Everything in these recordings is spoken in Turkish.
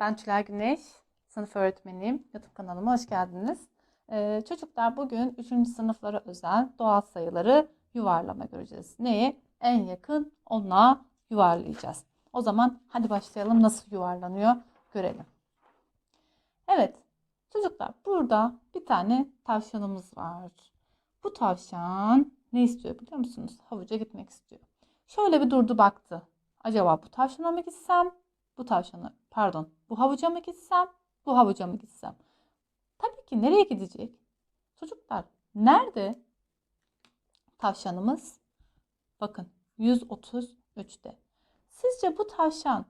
Ben Tülay Güneş, sınıf öğretmeniyim. YouTube kanalıma hoş geldiniz. Ee, çocuklar bugün 3. sınıflara özel doğal sayıları yuvarlama göreceğiz. Neye? En yakın onluğa yuvarlayacağız. O zaman hadi başlayalım nasıl yuvarlanıyor görelim. Evet çocuklar burada bir tane tavşanımız var. Bu tavşan ne istiyor biliyor musunuz? Havuca gitmek istiyor. Şöyle bir durdu baktı. Acaba bu tavşana mı gitsem? Bu tavşana pardon bu havuca mı gitsem? Bu havuca mı gitsem? Tabii ki nereye gidecek? Çocuklar nerede tavşanımız? Bakın 133'te. Sizce bu tavşan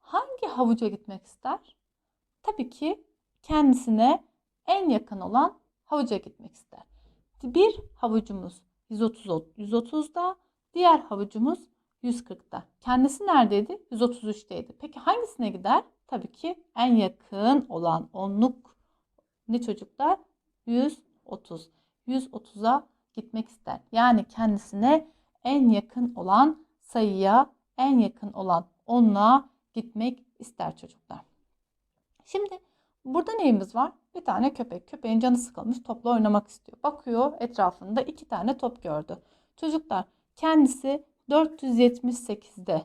hangi havuca gitmek ister? Tabii ki kendisine en yakın olan havuca gitmek ister. Bir havucumuz 130 130'da, diğer havucumuz 140'da. Kendisi neredeydi? 133'teydi. Peki hangisine gider? Tabii ki en yakın olan onluk ne çocuklar? 130. 130'a gitmek ister. Yani kendisine en yakın olan sayıya, en yakın olan onluğa gitmek ister çocuklar. Şimdi burada neyimiz var? Bir tane köpek. Köpeğin canı sıkılmış topla oynamak istiyor. Bakıyor etrafında iki tane top gördü. Çocuklar kendisi 478'de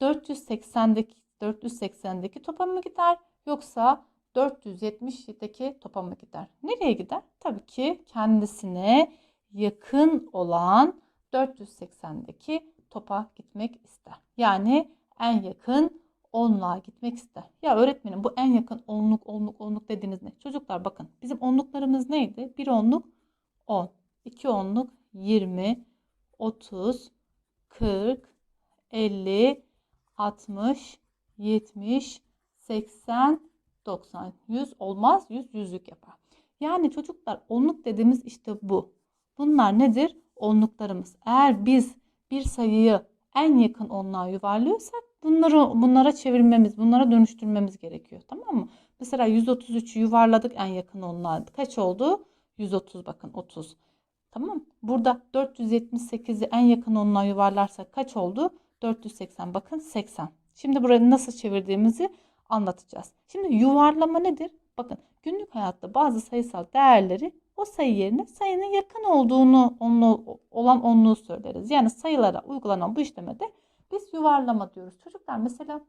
480'deki 480'deki topa mı gider yoksa 470'deki topa mı gider? Nereye gider? Tabii ki kendisine yakın olan 480'deki topa gitmek ister. Yani en yakın onluğa gitmek ister. Ya öğretmenim bu en yakın onluk onluk onluk dediğiniz ne? Çocuklar bakın bizim onluklarımız neydi? Bir onluk 10, iki onluk 20, 30, 40, 50, 60, 70, 80, 90, 100 olmaz 100 yüzlük yapar. Yani çocuklar onluk dediğimiz işte bu. Bunlar nedir? Onluklarımız. Eğer biz bir sayıyı en yakın onluğa yuvarlıyorsak bunları bunlara çevirmemiz, bunlara dönüştürmemiz gerekiyor. Tamam mı? Mesela 133'ü yuvarladık en yakın onluğa. Kaç oldu? 130 bakın 30. Tamam. Burada 478'i en yakın onluğa yuvarlarsak kaç oldu? 480 bakın 80. Şimdi burayı nasıl çevirdiğimizi anlatacağız. Şimdi yuvarlama nedir? Bakın günlük hayatta bazı sayısal değerleri o sayı yerine sayının yakın olduğunu onlu, olan onluğu söyleriz. Yani sayılara uygulanan bu işlemede biz yuvarlama diyoruz. Çocuklar mesela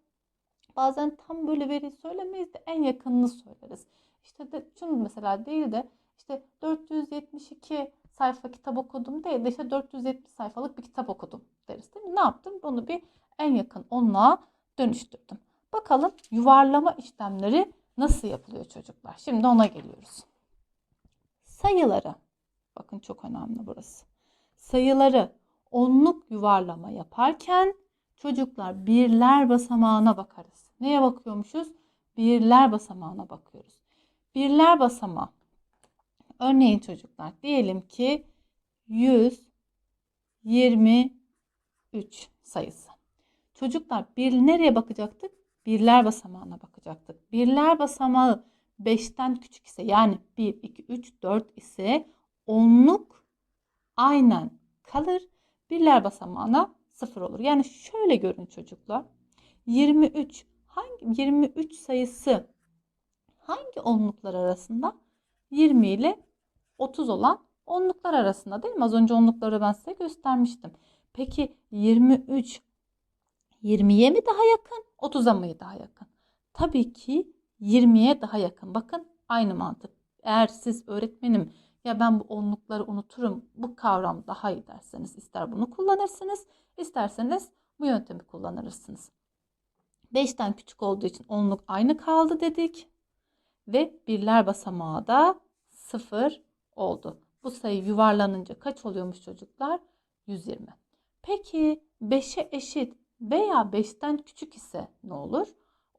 bazen tam böyle veri söylemeyiz de en yakınını söyleriz. İşte de şunu mesela değil de işte 472 sayfa kitap okudum değil de işte 470 sayfalık bir kitap okudum deriz değil mi? Ne yaptım? Bunu bir en yakın onluğa dönüştürdüm. Bakalım yuvarlama işlemleri nasıl yapılıyor çocuklar? Şimdi ona geliyoruz. Sayıları, bakın çok önemli burası. Sayıları onluk yuvarlama yaparken çocuklar birler basamağına bakarız. Neye bakıyormuşuz? Birler basamağına bakıyoruz. Birler basamağı. Örneğin çocuklar diyelim ki 123 sayısı. Çocuklar bir nereye bakacaktık? Birler basamağına bakacaktık. Birler basamağı 5'ten küçük ise yani 1, 2, 3, 4 ise onluk aynen kalır. Birler basamağına 0 olur. Yani şöyle görün çocuklar. 23 hangi 23 sayısı hangi onluklar arasında? 20 ile 30 olan onluklar arasında değil mi? Az önce onlukları ben size göstermiştim. Peki 23 20'ye mi daha yakın? 30'a mı daha yakın? Tabii ki 20'ye daha yakın. Bakın aynı mantık. Eğer siz öğretmenim ya ben bu onlukları unuturum bu kavram daha iyi derseniz ister bunu kullanırsınız isterseniz bu yöntemi kullanırsınız. 5'ten küçük olduğu için onluk aynı kaldı dedik ve birler basamağı da 0 oldu. Bu sayı yuvarlanınca kaç oluyormuş çocuklar? 120. Peki 5'e eşit veya 5'ten küçük ise ne olur?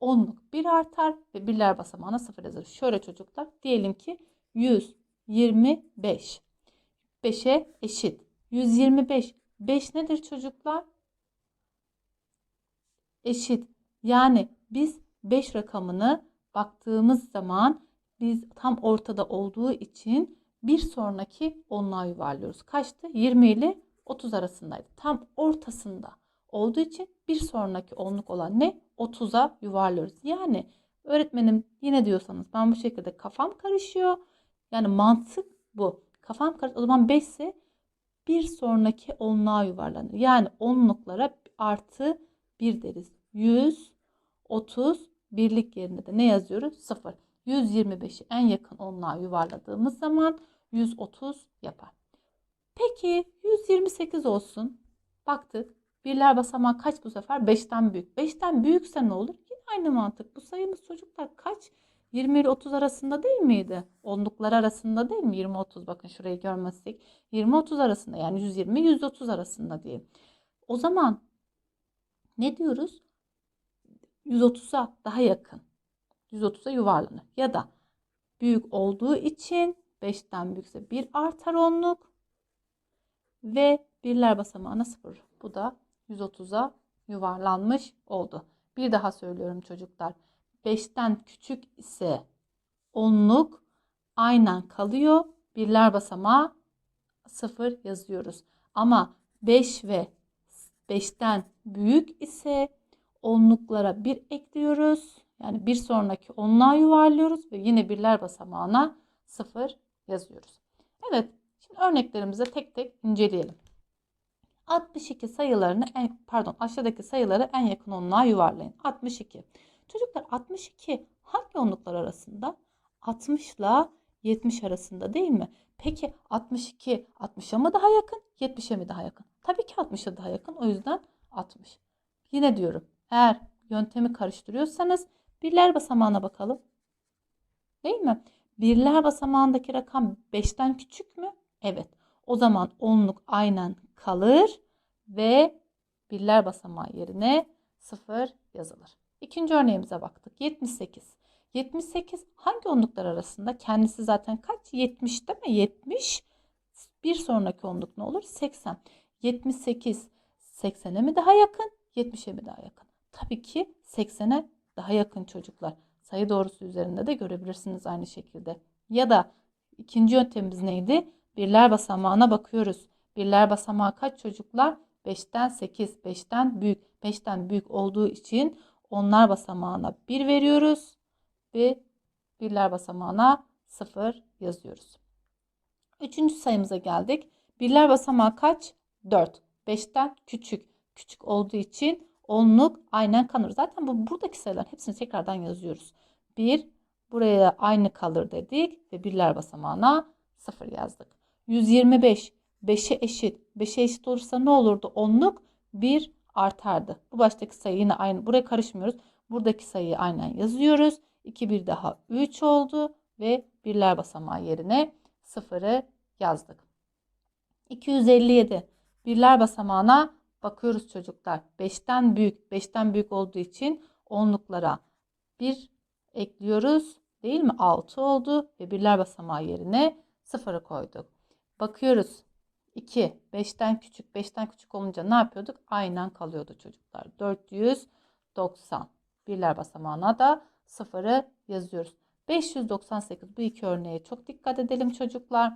Onluk 1 artar ve birler basamağına 0 yazılır. Şöyle çocuklar diyelim ki 125. 5'e eşit. 125. 5 nedir çocuklar? Eşit. Yani biz 5 rakamını baktığımız zaman biz tam ortada olduğu için bir sonraki onluğa yuvarlıyoruz. Kaçtı? 20 ile 30 arasındaydı. Tam ortasında olduğu için bir sonraki onluk olan ne? 30'a yuvarlıyoruz. Yani Öğretmenim yine diyorsanız ben bu şekilde kafam karışıyor. Yani mantık bu. Kafam karışıyor. O zaman 5 ise bir sonraki onluğa yuvarlanır. Yani onluklara artı 1 deriz. 130 birlik yerine de ne yazıyoruz? 0. 125'i en yakın onluğa yuvarladığımız zaman 130 yapar. Peki 128 olsun. Baktık. Birler basamağı kaç bu sefer? 5'ten büyük. 5'ten büyükse ne olur? Yine aynı mantık. Bu sayımız çocuklar kaç? 20 ile 30 arasında değil miydi? Onluklar arasında değil mi? 20-30 bakın şurayı görmezsek. 20-30 arasında yani 120-130 arasında diye. O zaman ne diyoruz? 130'a daha yakın. 130'a yuvarlanır. Ya da büyük olduğu için 5'ten büyükse 1 artar onluk ve birler basamağına 0. Bu da 130'a yuvarlanmış oldu. Bir daha söylüyorum çocuklar. 5'ten küçük ise onluk aynen kalıyor. Birler basamağı 0 yazıyoruz. Ama 5 ve 5'ten büyük ise onluklara 1 ekliyoruz. Yani bir sonraki onluğa yuvarlıyoruz ve yine birler basamağına 0 yazıyoruz. Evet, şimdi örneklerimize tek tek inceleyelim. 62 sayılarını en, pardon aşağıdaki sayıları en yakın onluğa yuvarlayın. 62. Çocuklar 62 hangi onluklar arasında? 60 ile 70 arasında değil mi? Peki 62 60'a mı daha yakın? 70'e mi daha yakın? Tabii ki 60'a daha yakın. O yüzden 60. Yine diyorum. Eğer yöntemi karıştırıyorsanız birler basamağına bakalım. Değil mi? Birler basamağındaki rakam 5'ten küçük mü? Evet. O zaman onluk aynen kalır ve birler basamağı yerine 0 yazılır. İkinci örneğimize baktık. 78. 78 hangi onluklar arasında? Kendisi zaten kaç? 70 değil mi? 70. Bir sonraki onluk ne olur? 80. 78 80'e mi daha yakın? 70'e mi daha yakın? Tabii ki 80'e daha yakın çocuklar. Sayı doğrusu üzerinde de görebilirsiniz aynı şekilde. Ya da ikinci yöntemimiz neydi? Birler basamağına bakıyoruz. Birler basamağı kaç çocuklar? 5'ten 8, 5'ten büyük. 5'ten büyük olduğu için onlar basamağına 1 veriyoruz ve birler basamağına 0 yazıyoruz. Üçüncü sayımıza geldik. Birler basamağı kaç? 4. 5'ten küçük. Küçük olduğu için onluk aynen kalır. Zaten bu buradaki sayıların hepsini tekrardan yazıyoruz. 1 buraya aynı kalır dedik ve birler basamağına 0 yazdık. 125 5'e eşit. 5'e eşit olursa ne olurdu? Onluk 1 artardı. Bu baştaki sayı yine aynı. Buraya karışmıyoruz. Buradaki sayıyı aynen yazıyoruz. 2 bir daha 3 oldu ve birler basamağı yerine 0'ı yazdık. 257 birler basamağına bakıyoruz çocuklar. 5'ten büyük. 5'ten büyük olduğu için onluklara 1 ekliyoruz. Değil mi? 6 oldu ve birler basamağı yerine 0'ı koyduk. Bakıyoruz. 2 5'ten küçük 5'ten küçük olunca ne yapıyorduk? Aynen kalıyordu çocuklar. 490 birler basamağına da sıfırı yazıyoruz. 598 bu iki örneğe çok dikkat edelim çocuklar.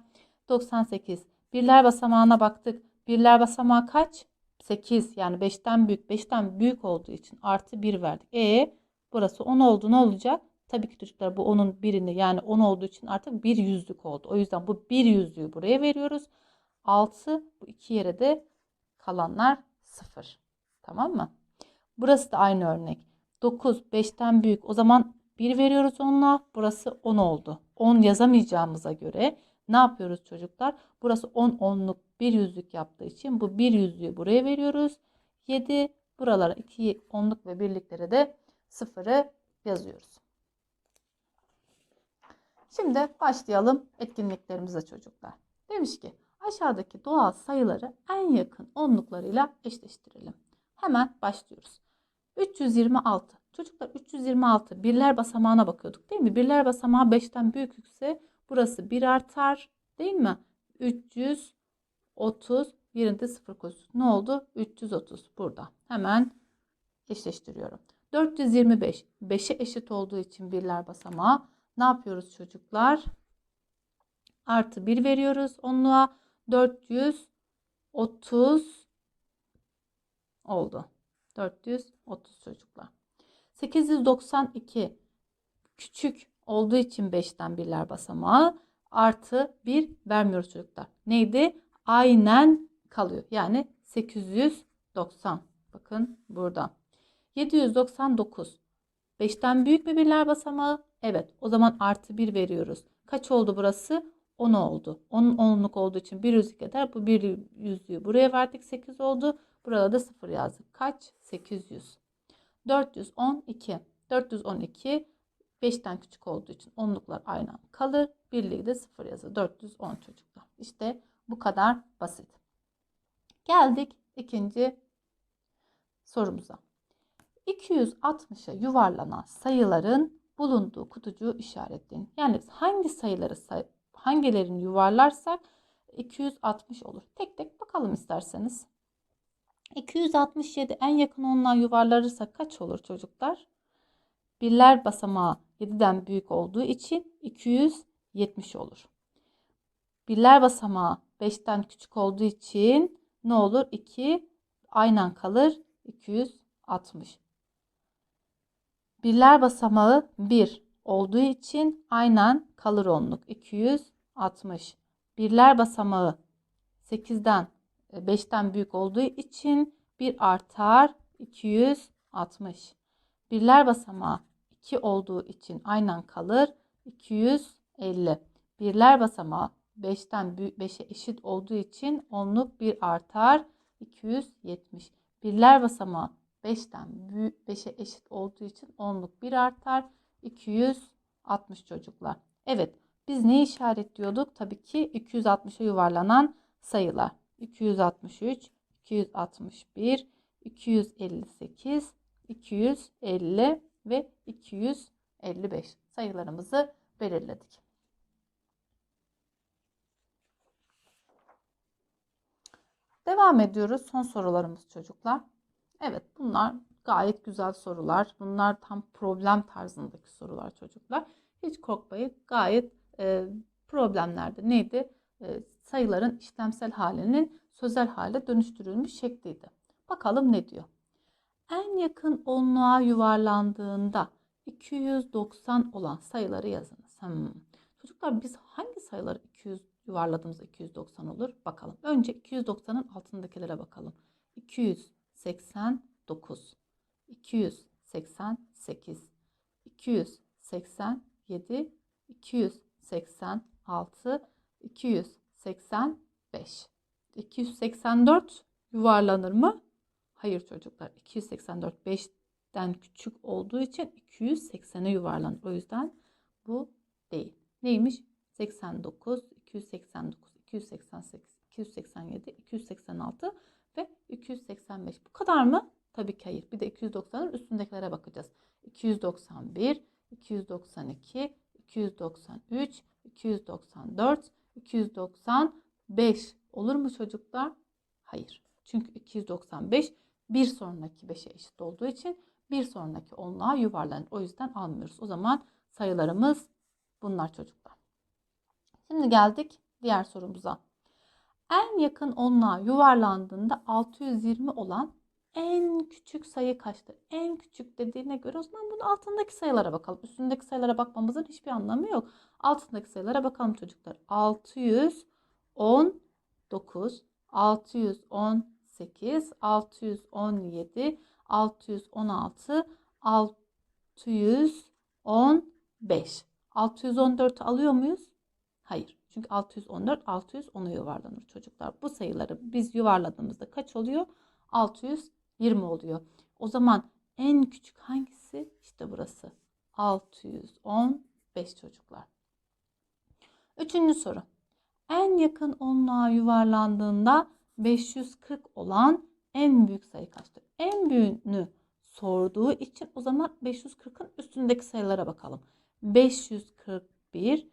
98 birler basamağına baktık. Birler basamağı kaç? 8 yani 5'ten büyük 5'ten büyük olduğu için artı 1 verdik. E burası 10 oldu ne olacak? Tabii ki çocuklar bu 10'un birini yani 10 olduğu için artık bir yüzlük oldu. O yüzden bu bir yüzlüğü buraya veriyoruz. 6 bu iki yere de kalanlar 0. Tamam mı? Burası da aynı örnek. 9 5'ten büyük. O zaman 1 veriyoruz onunla. Burası 10 oldu. 10 yazamayacağımıza göre ne yapıyoruz çocuklar? Burası 10 onluk bir yüzlük yaptığı için bu bir yüzlüğü buraya veriyoruz. 7 buralara 2 onluk ve birliklere de 0'ı yazıyoruz. Şimdi başlayalım etkinliklerimize çocuklar. Demiş ki aşağıdaki doğal sayıları en yakın onluklarıyla eşleştirelim. Hemen başlıyoruz. 326. Çocuklar 326 birler basamağına bakıyorduk değil mi? Birler basamağı 5'ten büyükse burası 1 artar değil mi? 330 birinde 0 koyuyoruz. Ne oldu? 330 burada. Hemen eşleştiriyorum. 425 5'e eşit olduğu için birler basamağı ne yapıyoruz çocuklar? Artı 1 veriyoruz onluğa. 430 oldu. 430 çocuklar. 892 küçük olduğu için 5'ten birler basamağı artı 1 vermiyoruz çocuklar. Neydi? Aynen kalıyor. Yani 890. Bakın burada. 799. 5'ten büyük mü birler basamağı? Evet. O zaman artı 1 veriyoruz. Kaç oldu burası? 10 oldu. 10 onluk olduğu için bir yüzlük eder. Bu bir yüzlüğü buraya verdik. 8 oldu. Burada da 0 yazdık. Kaç? 800. 412. 412 5'ten küçük olduğu için onluklar aynı kalır. Birliği de 0 yazılır. 410 çocuklar. İşte bu kadar basit. Geldik ikinci sorumuza. 260'a yuvarlanan sayıların bulunduğu kutucuğu işaretleyin. Yani hangi sayıları say hangilerini yuvarlarsak 260 olur. Tek tek bakalım isterseniz. 267 en yakın onluğa yuvarlarırsak kaç olur çocuklar? Birler basamağı 7'den büyük olduğu için 270 olur. Birler basamağı 5'ten küçük olduğu için ne olur? 2 aynen kalır. 260. Birler basamağı 1 olduğu için aynen kalır onluk. 260. Birler basamağı 8'den 5'ten büyük olduğu için 1 artar 260. Birler basamağı 2 olduğu için aynen kalır 250. Birler basamağı 5'ten 5'e eşit olduğu için onluk 1 artar 270. Birler basamağı 5'ten 5'e eşit olduğu için onluk 1 artar 260 çocuklar. Evet biz ne işaretliyorduk? Tabii ki 260'a yuvarlanan sayılar. 263, 261, 258, 250 ve 255 sayılarımızı belirledik. Devam ediyoruz. Son sorularımız çocuklar. Evet bunlar gayet güzel sorular. Bunlar tam problem tarzındaki sorular çocuklar. Hiç korkmayın. Gayet e, problemlerde neydi? E, sayıların işlemsel halinin sözel hale dönüştürülmüş şekliydi. Bakalım ne diyor? En yakın onluğa yuvarlandığında 290 olan sayıları yazınız. Hmm. Çocuklar biz hangi sayıları 200 yuvarladığımızda 290 olur? Bakalım. Önce 290'ın altındakilere bakalım. 289, 288, 287, 286, 285. 284 yuvarlanır mı? Hayır çocuklar. 284 5'ten küçük olduğu için 280'e yuvarlanır. O yüzden bu değil. Neymiş? 89, 289, 288, 287, 286 ve 285. Bu kadar mı? Tabii ki hayır. Bir de 290'ın üstündekilere bakacağız. 291, 292, 293, 294, 295 olur mu çocuklar? Hayır. Çünkü 295 bir sonraki 5'e eşit olduğu için bir sonraki onluğa yuvarlanır. O yüzden almıyoruz. O zaman sayılarımız bunlar çocuklar. Şimdi geldik diğer sorumuza. En yakın onluğa yuvarlandığında 620 olan en küçük sayı kaçtır? En küçük dediğine göre o zaman bunun altındaki sayılara bakalım. Üstündeki sayılara bakmamızın hiçbir anlamı yok. Altındaki sayılara bakalım çocuklar. 619, 618, 617, 616, 615. 614'ü alıyor muyuz? Hayır. Çünkü 614, 610'a yuvarlanır çocuklar. Bu sayıları biz yuvarladığımızda kaç oluyor? 620 oluyor. O zaman en küçük hangisi? İşte burası. 615 çocuklar. Üçüncü soru. En yakın onluğa yuvarlandığında 540 olan en büyük sayı kaçtır? En büyüğünü sorduğu için o zaman 540'ın üstündeki sayılara bakalım. 541,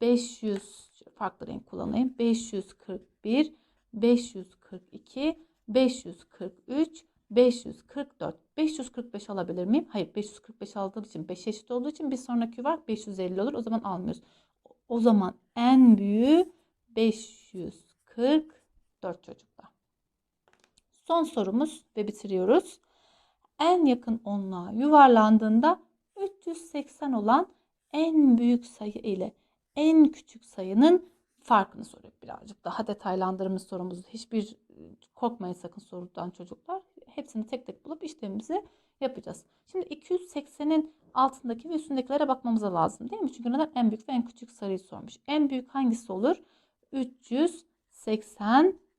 500 farklı renk kullanayım. 541, 542, 543, 544. 545 alabilir miyim? Hayır 545 aldığım için 5 eşit olduğu için bir sonraki var 550 olur. O zaman almıyoruz. O zaman en büyüğü 544 çocuklar. Son sorumuz ve bitiriyoruz. En yakın onluğa yuvarlandığında 380 olan en büyük sayı ile en küçük sayının farkını soruyor birazcık daha detaylandırmış sorumuzu. Hiçbir korkmayın sakın sorudan çocuklar. Hepsini tek tek bulup işlemimizi yapacağız. Şimdi 280'in altındaki ve üstündekilere bakmamıza lazım değil mi? Çünkü neden en büyük ve en küçük sayıyı sormuş. En büyük hangisi olur?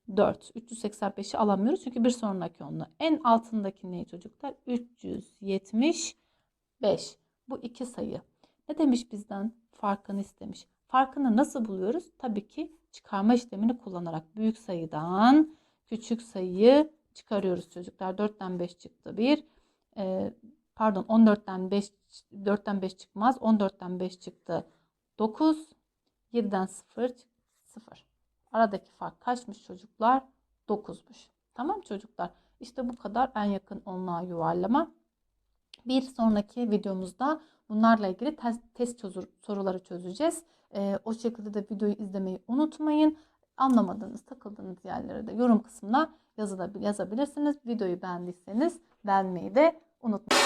384. 385'i alamıyoruz çünkü bir sonraki onunla. En altındaki ne çocuklar? 375. Bu iki sayı. Ne demiş bizden? Farkını istemiş. Farkını nasıl buluyoruz? Tabii ki çıkarma işlemini kullanarak büyük sayıdan küçük sayıyı çıkarıyoruz çocuklar. 4'ten 5 çıktı 1. Ee, pardon 14'ten 5 4'ten 5 çıkmaz. 14'ten 5 çıktı 9. 7'den 0 0. Aradaki fark kaçmış çocuklar? 9'muş. Tamam çocuklar. İşte bu kadar en yakın onluğa yuvarlama. Bir sonraki videomuzda bunlarla ilgili test, soruları çözeceğiz. Ee, o şekilde de videoyu izlemeyi unutmayın. Anlamadığınız, takıldığınız yerlere de yorum kısmına yazabilirsiniz. Videoyu beğendiyseniz beğenmeyi de unutmayın.